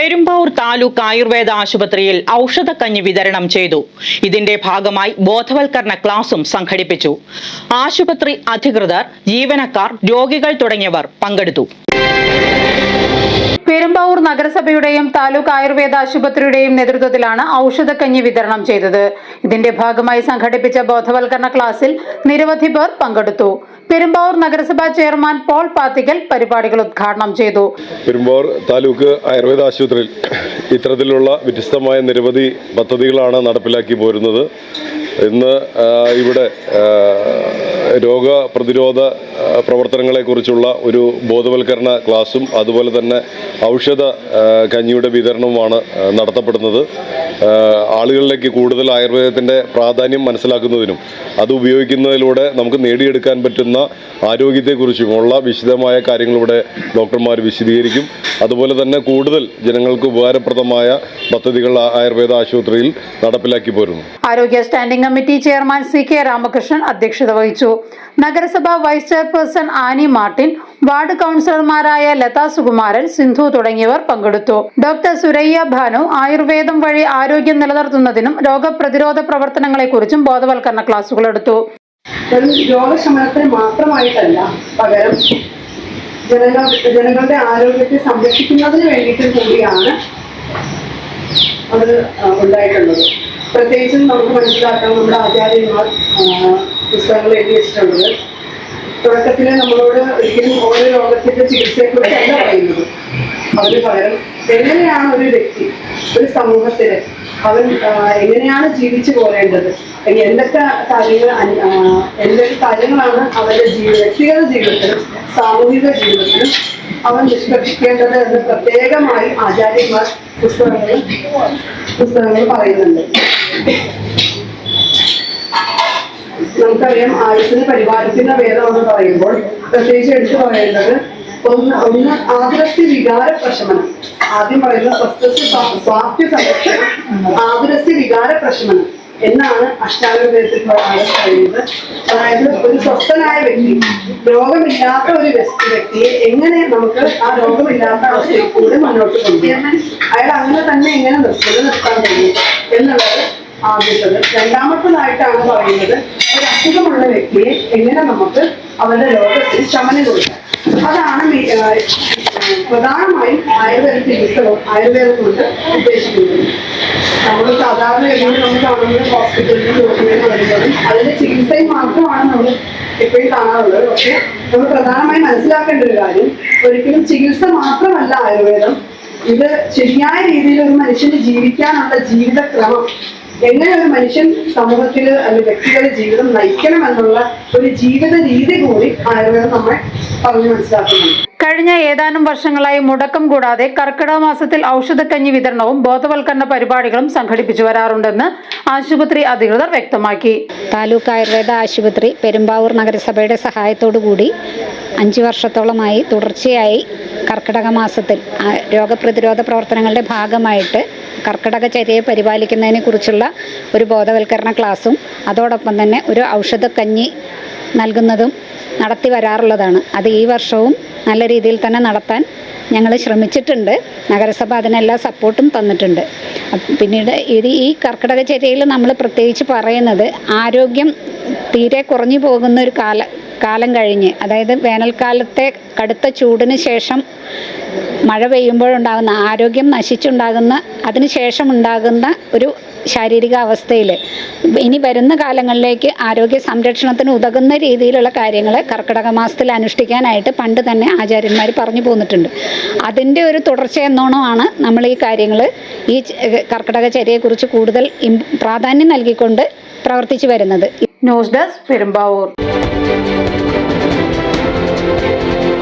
പെരുമ്പാവൂർ താലൂക്ക് ആയുർവേദ ആശുപത്രിയിൽ ഔഷധക്കഞ്ഞി വിതരണം ചെയ്തു. ഇതിന്റെ ഭാഗമായി ബോധവൽക്കരണ ക്ലാസും സംഘടിപ്പിച്ചു. ആശുപത്രി അധികൃതർ ജീവനക്കാർ രോഗികൾ തുടങ്ങിയവർ പങ്കെടുത്തു. പെരുമ്പാവൂർ നഗരസഭയുടെയും താലൂക്ക് ആയുർവേദ ആശുപത്രിയുടെയും നേതൃത്വത്തിലാണ് ഔഷധക്കഞ്ഞി വിതരണം ചെയ്തത്. ഇതിന്റെ ഭാഗമായി സംഘടിപ്പിച്ച ബോധവൽക്കരണ ക്ലാസ്സിൽ നിരവധി പേർ പങ്കെടുത്തു. പെരുമ്പാവൂർ നഗരസഭാ ചെയർമാൻ പോൾ പാത്തിക്കൽ പരിപാടികൾ ഉദ്ഘാടനം ചെയ്തു. പെരുമ്പാവൂർ താലൂക്ക് ആയുർവേദ ആശുപത്രിയിൽ ഇത്തരത്തിലുള്ള വ്യത്യസ്തമായ നിരവധി പദ്ധതികളാണ് നടപ്പിലാക്കി പോരുന്നത്. ഇന്ന് ഇവിടെ രോഗപ്രതിരോധ പ്രവർത്തനങ്ങളെക്കുറിച്ചുള്ള ഒരു ബോധവൽക്കരണ ക്ലാസും അതുപോലെ തന്നെ ഔഷധ കഞ്ഞിയുടെ വിതരണവുമാണ് നടത്തപ്പെടുന്നത്. ആളുകളിലേക്ക് കൂടുതൽ ആയുർവേദത്തിന്റെ പ്രാധാന്യം മനസ്സിലാക്കുന്നതിനും അത് ഉപയോഗിക്കുന്നതിലൂടെ നമുക്ക് നേടിയെടുക്കാൻ പറ്റുന്ന ആരോഗ്യത്തെക്കുറിച്ചുമുള്ള വിശദമായ കാര്യങ്ങളിവിടെ ഡോക്ടർമാർ വിശദീകരിക്കും. അതുപോലെ തന്നെ കൂടുതൽ ജനങ്ങൾക്ക് ഉപകാരപ്രദമായ പദ്ധതികൾ ആയുർവേദ ആശുപത്രിയിൽ നടപ്പിലാക്കി പോരുന്നു. ആരോഗ്യ standing committee chairman C K Ramakrishnan അധ്യക്ഷത വഹിച്ചു. നഗരസഭ vice chairperson Annie Martin ward കൗൺസിലർമാരായ ലതാ സുകുമാരൻ സിന്ധു തുടങ്ങിയവർ പങ്കെടുത്തു. ഡോക്ടർ സുരയ്യ ഭാനു ആയുർവേദം വഴി ആരോഗ്യം നിലനിർത്തുന്നതിനും രോഗപ്രതിരോധ പ്രവർത്തനങ്ങളെക്കുറിച്ചും ബോധവൽക്കരണ ക്ലാസുകൾ എടുത്തു. രോഗശമനത്തിന് മാത്രമായിട്ടല്ല പകരം ജനങ്ങൾ ജനങ്ങളുടെ ആരോഗ്യത്തെ സംരക്ഷിക്കുന്നതിന് വേണ്ടിയിട്ടും കൂടിയാണ് അത് ഉണ്ടായിട്ടുള്ളത്. പ്രത്യേകിച്ചും നമുക്ക് മനസ്സിലാക്കാം നമ്മുടെ ആചാര്യന്മാർ പുസ്തകങ്ങൾ എഴുതി വെച്ചിട്ടുള്ളത്. തുടക്കത്തിൽ നമ്മളോട് ഒരിക്കലും ഓരോ രോഗത്തിന്റെ ചികിത്സയെക്കുറിച്ചല്ല പറയുന്നത്? അതിന് പകരം എങ്ങനെയാണ് ഒരു വ്യക്തി ഒരു സമൂഹത്തിന് അവൻ എങ്ങനെയാണ് ജീവിച്ചു പോരേണ്ടത്? എന്തൊക്കെ കാര്യങ്ങൾ എന്തൊക്കെ കാര്യങ്ങളാണ് അവന്റെ ജീവിത വ്യക്തിഗത ജീവിതത്തിലും സാമൂഹിക ജീവിതത്തിലും അവൻ നിഷ്കർഷിക്കേണ്ടത് എന്ന് പ്രത്യേകമായി ആചാര്യന്മാർ പുസ്തകങ്ങളിൽ പുസ്തകങ്ങൾ പറയുന്നുണ്ട്. നമുക്കറിയാം ആയുസിനെ പരിപാലിക്കുന്ന വേദം എന്ന് പറയുമ്പോൾ പ്രത്യേകിച്ച് എടുത്തു പറയേണ്ടത് ഒന്ന് ഒന്ന് ആതുരസ്യ വികാര പ്രശമനം ആദ്യം സ്വാ- സ്വാസ്ഥ്യ സംരക്ഷണം ആതുരസ്യ വികാര പ്രശമനം എന്നാണ് പ്രകാരം പറയുന്നത്. അതായത് ഒരു സ്വസ്ഥനായ വ്യക്തി രോഗമില്ലാത്ത ഒരു വ്യക്തി വ്യക്തിയെ എങ്ങനെ നമുക്ക് ആ രോഗമില്ലാത്ത അവസ്ഥയിൽ കൂടെ മുന്നോട്ട് കൊണ്ടുപോകാം? അയാൾ അങ്ങനെ തന്നെ എങ്ങനെ നിർത്തി നിർത്താൻ കഴിയും എന്നുള്ളത് ആദ്യത്തത്. രണ്ടാമത്തതായിട്ടാണ് പറയുന്നത് ഒരു അസുഖമുള്ള വ്യക്തിയെ എങ്ങനെ നമുക്ക് അവരുടെ ലോകത്തിൽ ശമനം കൊടുക്കാം? അതാണ് പ്രധാനമായും ആയുർവേദ ചികിത്സകൾ ആയുർവേദം കൊണ്ട് ഉദ്ദേശിക്കുന്നത്. നമ്മൾ സാധാരണ എങ്ങനെ നമ്മൾ കാണുന്നത് ഹോസ്പിറ്റലിൽ രോഗികളിൽ വരുന്നതും അതിന്റെ ചികിത്സയും മാത്രമാണ് നമ്മൾ എപ്പോഴും കാണാറുള്ളത്. പക്ഷെ നമ്മൾ പ്രധാനമായും മനസ്സിലാക്കേണ്ട ഒരു കാര്യം ഒരിക്കലും ചികിത്സ മാത്രമല്ല ആയുർവേദം. ഇത് ശരിയായ രീതിയിൽ ഒരു മനുഷ്യന് ജീവിക്കാനുള്ള ജീവിതക്രമം എങ്ങനെ ഒരു മനുഷ്യൻ സമൂഹത്തിൽ അല്ലെങ്കിൽ വ്യക്തികളുടെ ജീവിതം നയിക്കണം എന്നുള്ള ഒരു ജീവിത രീതി കൂടി ആയുർവേദം നമ്മൾ പറഞ്ഞു മനസ്സിലാക്കുന്നുണ്ട്. കഴിഞ്ഞ ഏതാനും വർഷങ്ങളായി മുടക്കം കൂടാതെ കർക്കിടക മാസത്തിൽ ഔഷധക്കഞ്ഞി വിതരണവും ബോധവൽക്കരണ പരിപാടികളും സംഘടിപ്പിച്ചു വരാറുണ്ടെന്ന് ആശുപത്രി അധികൃതർ വ്യക്തമാക്കി. താലൂക്ക് ആയുർവേദ ആശുപത്രി പെരുമ്പാവൂർ നഗരസഭയുടെ സഹായത്തോടു കൂടി അഞ്ച് വർഷത്തോളമായി തുടർച്ചയായി കർക്കിടക മാസത്തിൽ രോഗപ്രതിരോധ പ്രവർത്തനങ്ങളുടെ ഭാഗമായിട്ട് കർക്കിടക ചര്യയെ പരിപാലിക്കുന്നതിനെ കുറിച്ചുള്ള ഒരു ബോധവൽക്കരണ ക്ലാസ്സും അതോടൊപ്പം തന്നെ ഒരു ഔഷധക്കഞ്ഞി നൽകുന്നതും നടത്തി വരാറുള്ളതാണ്. അത് ഈ വർഷവും നല്ല രീതിയിൽ തന്നെ നടത്താൻ ഞങ്ങൾ ശ്രമിച്ചിട്ടുണ്ട്. നഗരസഭ അതിനെല്ലാ സപ്പോർട്ടും തന്നിട്ടുണ്ട്. പിന്നീട് ഇത് ഈ കർക്കിടക ചര്യയിൽ നമ്മൾ പ്രത്യേകിച്ച് പറയുന്നത് ആരോഗ്യം തീരെ കുറഞ്ഞു പോകുന്ന ഒരു കാല കാലം കഴിഞ്ഞ് അതായത് വേനൽക്കാലത്തെ കടുത്ത ചൂടിന് ശേഷം മഴ പെയ്യുമ്പോഴുണ്ടാകുന്ന ആരോഗ്യം നശിച്ചുണ്ടാകുന്ന അതിന് ശേഷം ഉണ്ടാകുന്ന ഒരു ശാരീരിക അവസ്ഥയിൽ ഇനി വരുന്ന കാലങ്ങളിലേക്ക് ആരോഗ്യ സംരക്ഷണത്തിന് ഉതകുന്ന രീതിയിലുള്ള കാര്യങ്ങൾ കർക്കിടക മാസത്തിൽ അനുഷ്ഠിക്കാനായിട്ട് പണ്ട് തന്നെ ആചാര്യന്മാർ പറഞ്ഞു പോന്നിട്ടുണ്ട്. അതിന്റെ ഒരു തുടർച്ച എന്നോണമാണ് നമ്മൾ ഈ കാര്യങ്ങൾ ഈ കർക്കിടക ചര്യയെക്കുറിച്ച് കൂടുതൽ പ്രാധാന്യം നൽകിക്കൊണ്ട് പ്രവർത്തിച്ചു വരുന്നത്. News desk Perumbavoor. Música